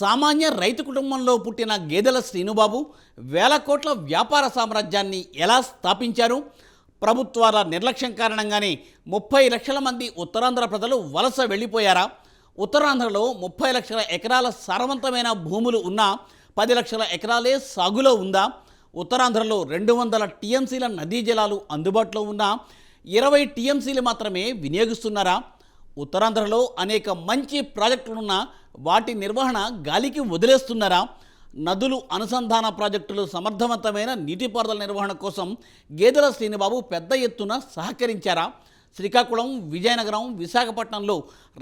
సామాన్య రైతు కుటుంబంలో పుట్టిన గేదెల శ్రీనుబాబు వేల కోట్ల వ్యాపార సామ్రాజ్యాన్ని ఎలా స్థాపించారు? ప్రభుత్వాల నిర్లక్ష్యం కారణంగానే ముప్పై లక్షల మంది ఉత్తరాంధ్ర ప్రజలు వలస వెళ్ళిపోయారా? ఉత్తరాంధ్రలో ముప్పై లక్షల ఎకరాల సారవంతమైన భూములు ఉన్నా పది లక్షల ఎకరాలే సాగులో ఉందా? ఉత్తరాంధ్రలో రెండు వందల టీఎంసీల నదీ జలాలు అందుబాటులో ఉన్నా ఇరవై టీఎంసీలు మాత్రమే వినియోగిస్తున్నారా? ఉత్తరాంధ్రలో అనేక మంచి ప్రాజెక్టులున్నా వాటి నిర్వహణ గాలికి వదిలేస్తున్నారా? నదులు అనుసంధాన ప్రాజెక్టులు సమర్థవంతమైన నీటిపారుదల నిర్వహణ కోసం గేదెల శ్రీనిబాబు పెద్ద ఎత్తున సహకరించారా? శ్రీకాకుళం విజయనగరం విశాఖపట్నంలో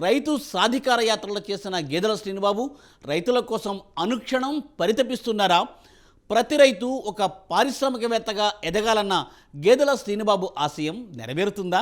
రైతు సాధికార యాత్రలు చేసిన గేదెల శ్రీనిబాబు రైతుల కోసం అనుక్షణం పరితపిస్తున్నారా? ప్రతి రైతు ఒక పారిశ్రామికవేత్తగా ఎదగాలన్న గేదెల శ్రీనిబాబు ఆశయం నెరవేరుతుందా?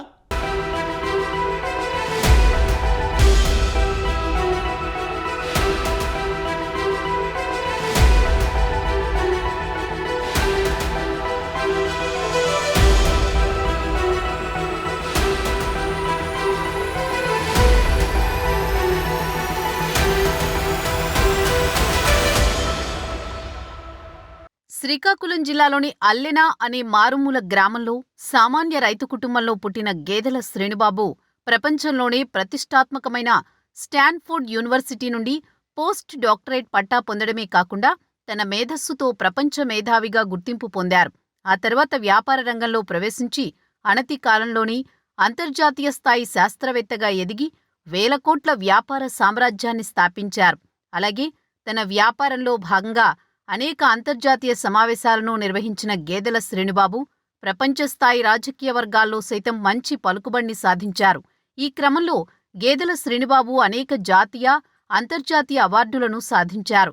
శ్రీకాకుళం జిల్లాలోని అల్లెన అనే మారుమూల గ్రామంలో సామాన్య రైతు కుటుంబంలో పుట్టిన గేదెల శ్రేణుబాబు ప్రపంచంలోనే ప్రతిష్టాత్మకమైన స్టాన్ఫోర్డ్ యూనివర్సిటీ నుండి పోస్ట్ డాక్టరేట్ పట్టా పొందడమే కాకుండా తన మేధస్సుతో ప్రపంచ మేధావిగా గుర్తింపు పొందారు. ఆ తర్వాత వ్యాపార రంగంలో ప్రవేశించి అనతి కాలంలోనే అంతర్జాతీయ స్థాయి శాస్త్రవేత్తగా ఎదిగి వేల కోట్ల వ్యాపార సామ్రాజ్యాన్ని స్థాపించారు. అలాగే తన వ్యాపారంలో భాగంగా అనేక అంతర్జాతీయ సమావేశాలను నిర్వహించిన గేదెల శ్రేణుబాబు ప్రపంచ స్థాయి రాజకీయ వర్గాల్లో సైతం మంచి పలుకుబడిని సాధించారు. ఈ క్రమంలో గేదెల శ్రేణుబాబు అనేక జాతీయ అంతర్జాతీయ అవార్డులను సాధించారు.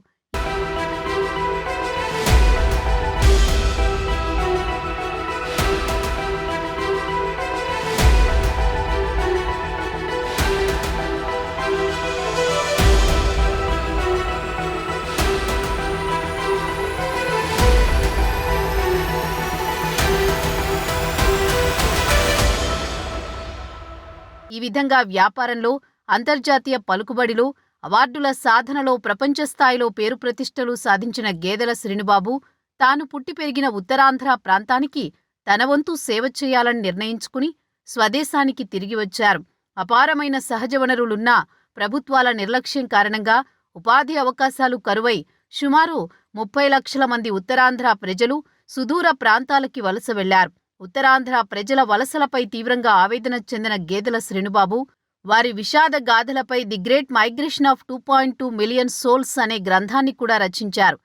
విధంగా వ్యాపారంలో అంతర్జాతీయ పలుకుబడిలో అవార్డుల సాధనలో ప్రపంచ స్థాయిలో పేరు ప్రతిష్టలు సాధించిన గేదెల శ్రీనుబాబు తాను పుట్టి పెరిగిన ఉత్తరాంధ్ర ప్రాంతానికి తన వంతు సేవ చేయాలని నిర్ణయించుకుని స్వదేశానికి తిరిగి వచ్చారు. అపారమైన సహజ వనరులున్నా ప్రభుత్వాల నిర్లక్ష్యం కారణంగా ఉపాధి అవకాశాలు కరువై సుమారు ముప్పై లక్షల మంది ఉత్తరాంధ్ర ప్రజలు సుదూర ప్రాంతాలకి వలస వెళ్ళారు. ఉత్తరాంధ్ర ప్రజల వలసలపై తీవ్రంగా ఆవేదన చెందిన గేదెల శ్రీనుబాబు వారి విషాద గాథలపై the great migration of two point two million souls అనే గ్రంథాన్ని కూడా రచించారు.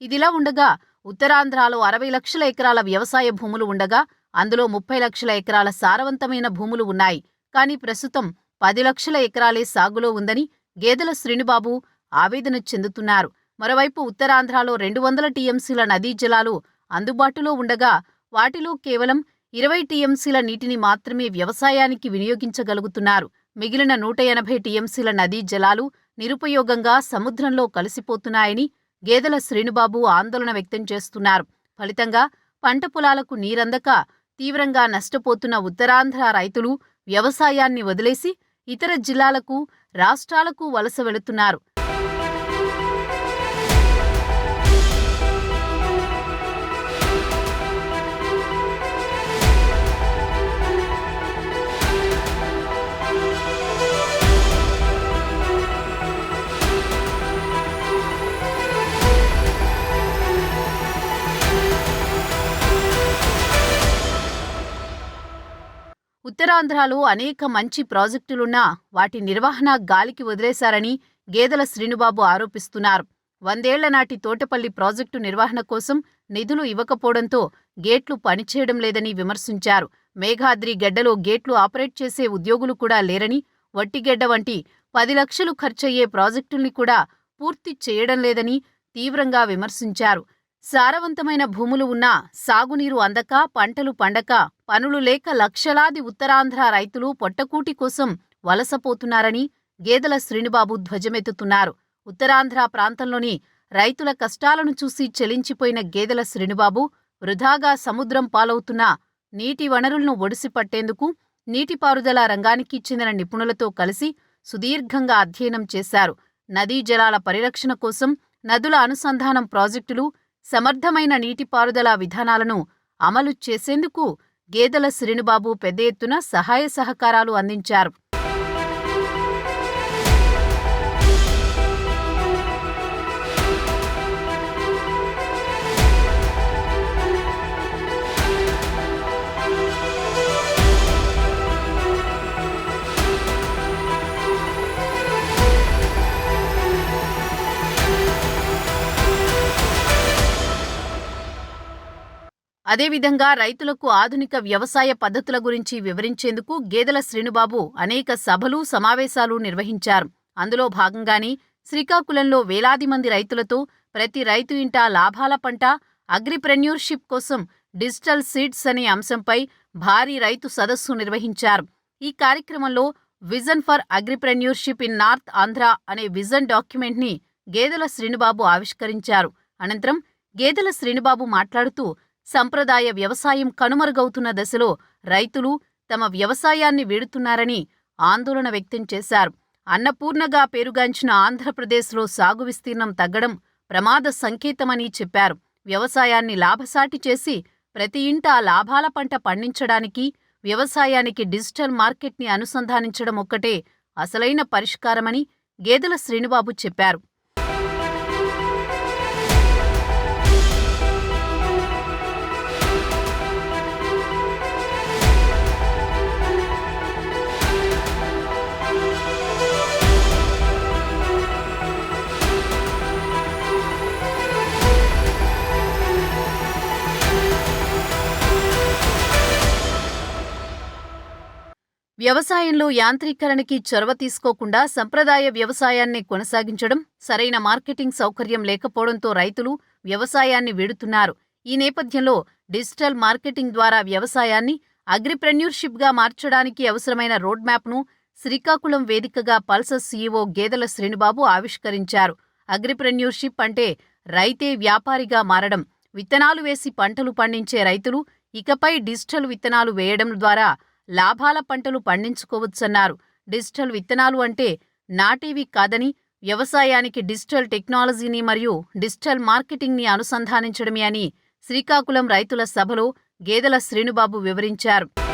ఇదిలా ఉండగా ఉత్తరాంధ్రలో అరవై లక్షల ఎకరాల వ్యవసాయ భూములు ఉండగా అందులో ముప్పై లక్షల ఎకరాల సారవంతమైన భూములు ఉన్నాయి. కానీ ప్రస్తుతం పది లక్షల ఎకరాలే సాగులో ఉందని గేదెల శ్రీనుబాబు ఆవేదన చెందుతున్నారు. మరోవైపు ఉత్తరాంధ్రలో రెండు వందల టీఎంసీల నదీ జలాలు అందుబాటులో ఉండగా వాటిలో కేవలం ఇరవై టీఎంసీల నీటిని మాత్రమే వ్యవసాయానికి వినియోగించగలుగుతున్నారు. మిగిలిన నూట ఎనభై టీఎంసీల నదీ జలాలు నిరుపయోగంగా సముద్రంలో కలిసిపోతున్నాయని గేదెల శ్రీనుబాబు ఆందోళన వ్యక్తం చేస్తున్నారు. ఫలితంగా పంట పొలాలకు నీరందక తీవ్రంగా నష్టపోతున్న ఉత్తరాంధ్ర రైతులు వ్యవసాయాన్ని వదిలేసి ఇతర జిల్లాలకు రాష్ట్రాలకు వలస వెళుతున్నారు. ఉత్తరాంధ్రలో అనేక మంచి ప్రాజెక్టులున్నా వాటి నిర్వహణ గాలికి వదిలేశారని గేదెల శ్రీనుబాబు ఆరోపిస్తున్నారు. వందేళ్ళ నాటి తోటపల్లి ప్రాజెక్టు నిర్వహణ కోసం నిధులు ఇవ్వకపోవడంతో గేట్లు పనిచేయడం లేదని విమర్శించారు. మేఘాద్రి గెడ్డలో గేట్లు ఆపరేట్ చేసే ఉద్యోగులు కూడా లేరని వట్టిగెడ్డ వంటి పది లక్షలు ఖర్చయ్యే ప్రాజెక్టుల్ని కూడా పూర్తి చేయడం లేదని తీవ్రంగా విమర్శించారు. సారవంతమైన భూములు ఉన్నా సాగునీరు అందక పంటలు పండక పనులు లేక లక్షలాది ఉత్తరాంధ్ర రైతులు పొట్టకూటి కోసం వలసపోతున్నారని గేదెల శ్రీనుబాబు ధ్వజమెత్తుతున్నారు. ఉత్తరాంధ్ర ప్రాంతంలోని రైతుల కష్టాలను చూసి చెలించిపోయిన గేదెల శ్రీనుబాబు వృధాగా సముద్రం పాలవుతున్న నీటి వనరులను ఒడిసిపట్టేందుకు నీటిపారుదల రంగానికి చెందిన నిపుణులతో కలిసి సుదీర్ఘంగా అధ్యయనం చేశారు. నదీ జలాల పరిరక్షణ కోసం నదుల అనుసంధానం ప్రాజెక్టులు సమర్థమైన నీటిపారుదల విధానాలను అమలు చేసేందుకు గేదెల శ్రీనుబాబు పెద్ద ఎత్తున సహాయ సహకారాలు అందించారు. అదేవిధంగా రైతులకు ఆధునిక వ్యవసాయ పద్ధతుల గురించి వివరించేందుకు గేదెల శ్రీనుబాబు అనేక సభలు సమావేశాలు నిర్వహించారు. అందులో భాగంగానే శ్రీకాకుళంలో వేలాది మంది రైతులతో ప్రతి రైతు ఇంటా లాభాల పంట అగ్రిప్రెన్యూర్షిప్ కోసం డిజిటల్ సీడ్స్ అనే అంశంపై భారీ రైతు సదస్సు నిర్వహించారు. ఈ కార్యక్రమంలో vision for agripreneurship in north Andhra అనే విజన్ డాక్యుమెంట్ని గేదెల శ్రీనుబాబు ఆవిష్కరించారు. అనంతరం గేదెల శ్రీనుబాబు మాట్లాడుతూ సంప్రదాయ వ్యవసాయం కనుమరుగవుతున్న దశలో రైతులు తమ వ్యవసాయాన్ని వీడుతున్నారని ఆందోళన వ్యక్తం చేశారు. అన్నపూర్ణగా పేరుగాంచిన ఆంధ్రప్రదేశ్లో సాగు విస్తీర్ణం తగ్గడం ప్రమాద సంకేతమని చెప్పారు. వ్యవసాయాన్ని లాభసాటి చేసి ప్రతి ఇంటా లాభాల పంట పండించడానికి వ్యవసాయానికి డిజిటల్ మార్కెట్ని అనుసంధానించడం ఒక్కటే అసలైన పరిష్కారమని గేదెల శ్రీనుబాబు చెప్పారు. వ్యవసాయంలో యాంత్రీకరణకి చొరవ తీసుకోకుండా సంప్రదాయ వ్యవసాయాన్ని కొనసాగించడం సరైన మార్కెటింగ్ సౌకర్యం లేకపోవడంతో రైతులు వ్యవసాయాన్ని వీడుతున్నారు. ఈ నేపథ్యంలో డిజిటల్ మార్కెటింగ్ ద్వారా వ్యవసాయాన్ని అగ్రిప్రెన్యూర్షిప్గా మార్చడానికి అవసరమైన రోడ్ మ్యాప్ను శ్రీకాకుళం వేదికగా పల్సస్ సీఈఓ గేదెల శ్రీనుబాబు ఆవిష్కరించారు. అగ్రిప్రెన్యూర్షిప్ అంటే రైతే వ్యాపారిగా మారడం. విత్తనాలు వేసి పంటలు పండించే రైతులు ఇకపై డిజిటల్ విత్తనాలు వేయడం ద్వారా లాభాల పంటలు పండించుకోవచ్చన్నారు. డిజిటల్ విత్తనాలు అంటే నాటేవి కాదని వ్యవసాయానికి డిజిటల్ టెక్నాలజీని మరియు డిజిటల్ మార్కెటింగ్ని అనుసంధానించడమే అని శ్రీకాకుళం రైతుల సభలో గేదెల శ్రీనుబాబు వివరించారు.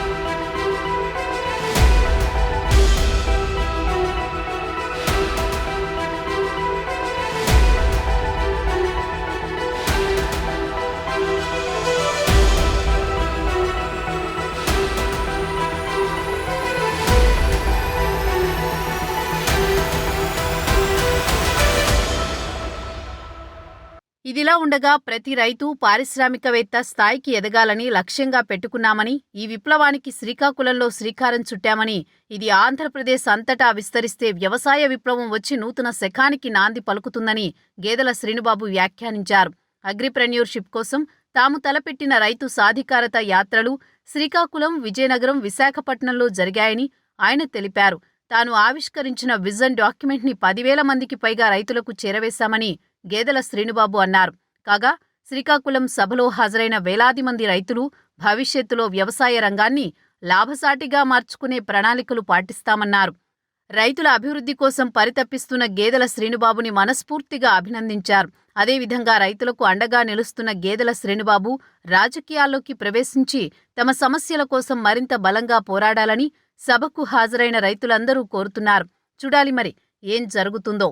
ఇదిలా ఉండగా ప్రతి రైతు పారిశ్రామికవేత్త స్థాయికి ఎదగాలని లక్ష్యంగా పెట్టుకున్నామని ఈ విప్లవానికి శ్రీకాకుళంలో శ్రీకారం చుట్టామని ఇది ఆంధ్రప్రదేశ్ అంతటా విస్తరిస్తే వ్యవసాయ విప్లవం వచ్చి నూతన శకానికి నాంది పలుకుతుందని గేదెల శ్రీనుబాబు వ్యాఖ్యానించారు. అగ్రిప్రెన్యూర్షిప్ కోసం తాము తలపెట్టిన రైతు సాధికారత యాత్రలు శ్రీకాకుళం విజయనగరం విశాఖపట్నంలో జరిగాయని ఆయన తెలిపారు. తాను ఆవిష్కరించిన విజన్ డాక్యుమెంట్ని పదివేల మందికి పైగా రైతులకు చేరవేశామని గేదెల శ్రీనుబాబు అన్నారు. కాగా శ్రీకాకుళం సభలో హాజరైన వేలాది మంది రైతులు భవిష్యత్తులో వ్యవసాయ రంగాన్ని లాభసాటిగా మార్చుకునే ప్రణాళికలు పాటిస్తామన్నారు. రైతుల అభివృద్ధి కోసం పరితపిస్తున్న గేదెల శ్రీనుబాబుని మనస్ఫూర్తిగా అభినందించారు. అదేవిధంగా రైతులకు అండగా నిలుస్తున్న గేదెల శ్రీనుబాబు రాజకీయాల్లోకి ప్రవేశించి తమ సమస్యల కోసం మరింత బలంగా పోరాడాలని సభకు హాజరైన రైతులందరూ కోరుతున్నారు. చూడాలి మరి ఏం జరుగుతుందో.